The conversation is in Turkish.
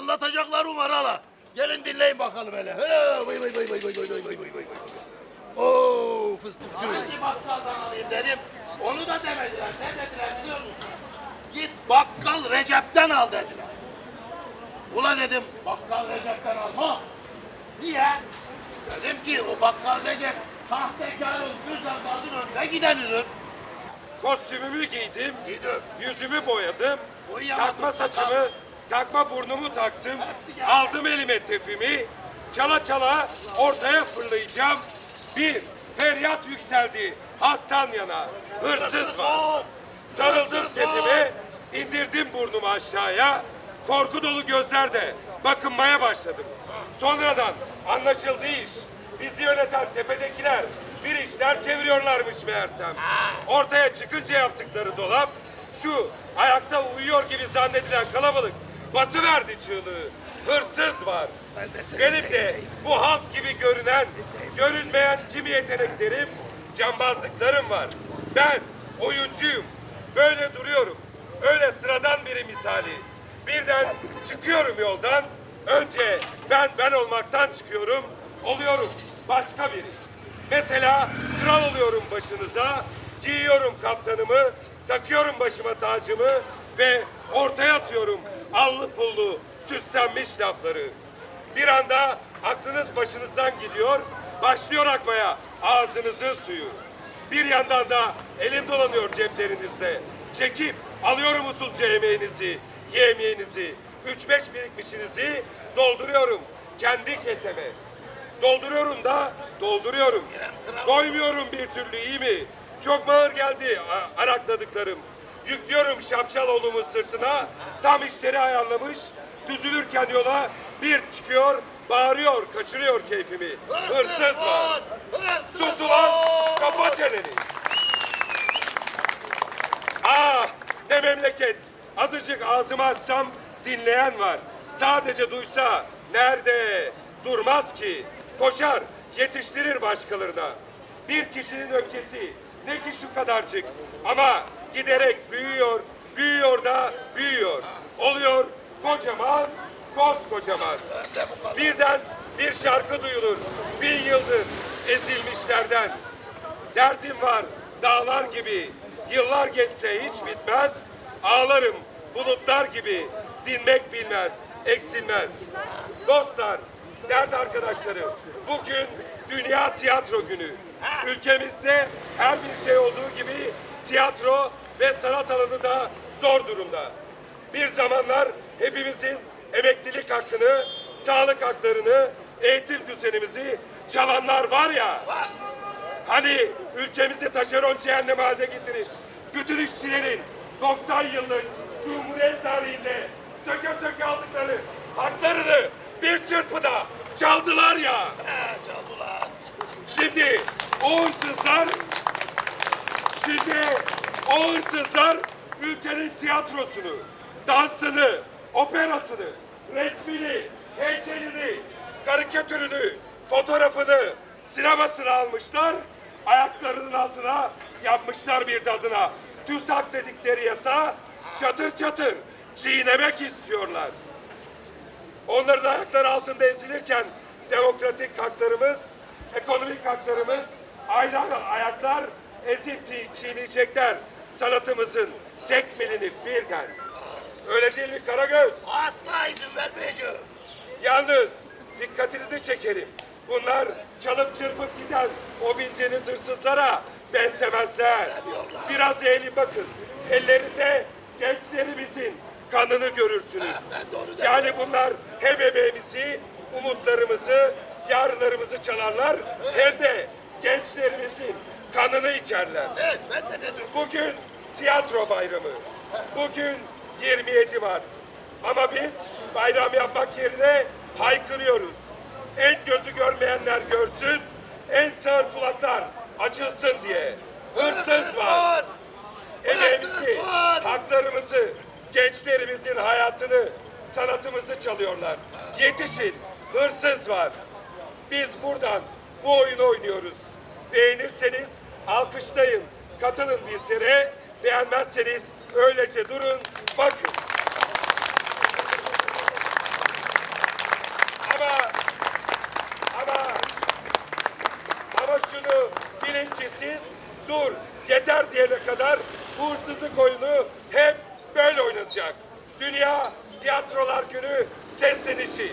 Anlatacaklarım var hala. Gelin dinleyin bakalım hele. He, vay vay vay vay vay vay vay vay vay. Oo fıstıkçı. Hangi bakkaldan alayım dedim. Onu da demediler. Ne dediler biliyor musun? Git bakkal Recep'ten al dediler. Ula dedim bakkal Recep'ten alma. Niye? Dedim ki o bakkal Recep sahtekarın güzel önünde gidenidir. Kostümümü giydim, Giydim. yüzümü boyadım, Boyayamadım, takma sakal. saçımı, takma burnumu taktım, aldım elime tefimi, çala çala ortaya fırlayacağım. Bir feryat yükseldi halktan yana, hırsız var. Sarıldım tepeme, indirdim burnumu aşağıya. Korku dolu gözlerde bakınmaya başladım. Sonradan anlaşıldı iş. Bizi yöneten tepedekiler bir işler çeviriyorlarmış meğersem. Ortaya çıkınca yaptıkları dolap şu ayakta uyuyor gibi zannedilen kalabalık basıverdi çığlığı. Hırsız var. Benim de bu halk gibi görünen, görünmeyen kimi yeteneklerim, cambazlıklarım var. Ben oyuncuyum. Böyle duruyorum. Öyle sıradan biri misali. Birden çıkıyorum yoldan. Önce ben ben olmaktan çıkıyorum. Oluyorum başka biri. Mesela kral oluyorum başınıza. Giyiyorum kaptanımı. Takıyorum başıma tacımı. Ve ortaya atıyorum allı pullu süslenmiş lafları. Bir anda aklınız başınızdan gidiyor, başlıyor akmaya ağzınızın suyu. Bir yandan da elim dolanıyor ceplerinizde. Çekip alıyorum usulca yemeğinizi, yemeğinizi, üç beş birikmişinizi dolduruyorum kendi keseme. Dolduruyorum da dolduruyorum. Doymuyorum bir türlü iyi mi? Çok mu ağır geldi arakladıklarım. Yüklüyorum şapşal oğlumun sırtına. Tam işleri ayarlamış. Düzülürken yola bir çıkıyor, bağırıyor, kaçırıyor keyfimi. Hırsız var. Hırsız Sus ulan, kapa çeneni. Ah, ne memleket. Azıcık ağzımı açsam dinleyen var. Sadece duysa nerede? Durmaz ki. Koşar, yetiştirir başkalarına. Bir kişinin öfkesi ne ki şu kadarcık. Ama giderek büyüyor, büyüyor da büyüyor. Oluyor kocaman, koskocaman. Birden bir şarkı duyulur. Bin yıldır ezilmişlerden. Derdim var dağlar gibi. Yıllar geçse hiç bitmez. Ağlarım bulutlar gibi. Dinmek bilmez, eksilmez. Dostlar, dert arkadaşları, bugün Dünya Tiyatro Günü. Ülkemizde her bir şey olduğu gibi tiyatro ve sanat alanı da zor durumda. Bir zamanlar hepimizin emeklilik hakkını, sağlık haklarını, eğitim düzenimizi çalanlar var ya. Hani ülkemizi taşeron cehennem haline getirir. Bütün işçilerin 90 yıllık Cumhuriyet tarihinde söke aldıkları haklarını bir çırpıda çaldılar ya. He çaldılar. Şimdi o hırsızlar Şimdi o hırsızlar ülkenin tiyatrosunu, dansını, operasını, resmini, heykelini, karikatürünü, fotoğrafını, sinemasını almışlar. Ayaklarının altına yapmışlar bir dadına. TÜSAK dedikleri yasa çatır çatır çiğnemek istiyorlar. Onların ayakları altında ezilirken demokratik haklarımız, ekonomik haklarımız, aynı ayaklar ezip çiğ- çiğneyecekler sanatımızın tekmelini birden. Öyle değil mi Karagöz? Asla izin vermeyeceğim. Yalnız dikkatinizi çekerim. Bunlar çalıp çırpıp giden o bildiğiniz hırsızlara benzemezler. Biraz eğilin bakın. Ellerinde gençlerimizin kanını görürsünüz. Yani bunlar hem emeğimizi, umutlarımızı, yarınlarımızı çalarlar hem de gençlerimizin kanını içerler. Evet ben de dedim. Bugün tiyatro bayramı. Bugün 27 Mart. Ama biz bayram yapmak yerine haykırıyoruz. En gözü görmeyenler görsün, en sağır kulaklar açılsın diye. Hırsız var. Emeğimizi, haklarımızı, gençlerimizin hayatını, sanatımızı çalıyorlar. Yetişin, hırsız var. Biz buradan bu oyunu oynuyoruz. Beğenirseniz alkışlayın, katılın bir bizlere. Beğenmezseniz öylece durun, bakın. Ama, ama, ama şunu bilin ki siz dur yeter diyene kadar bu hırsızlık oyunu hep böyle oynanacak. Dünya Tiyatrolar Günü seslenişi.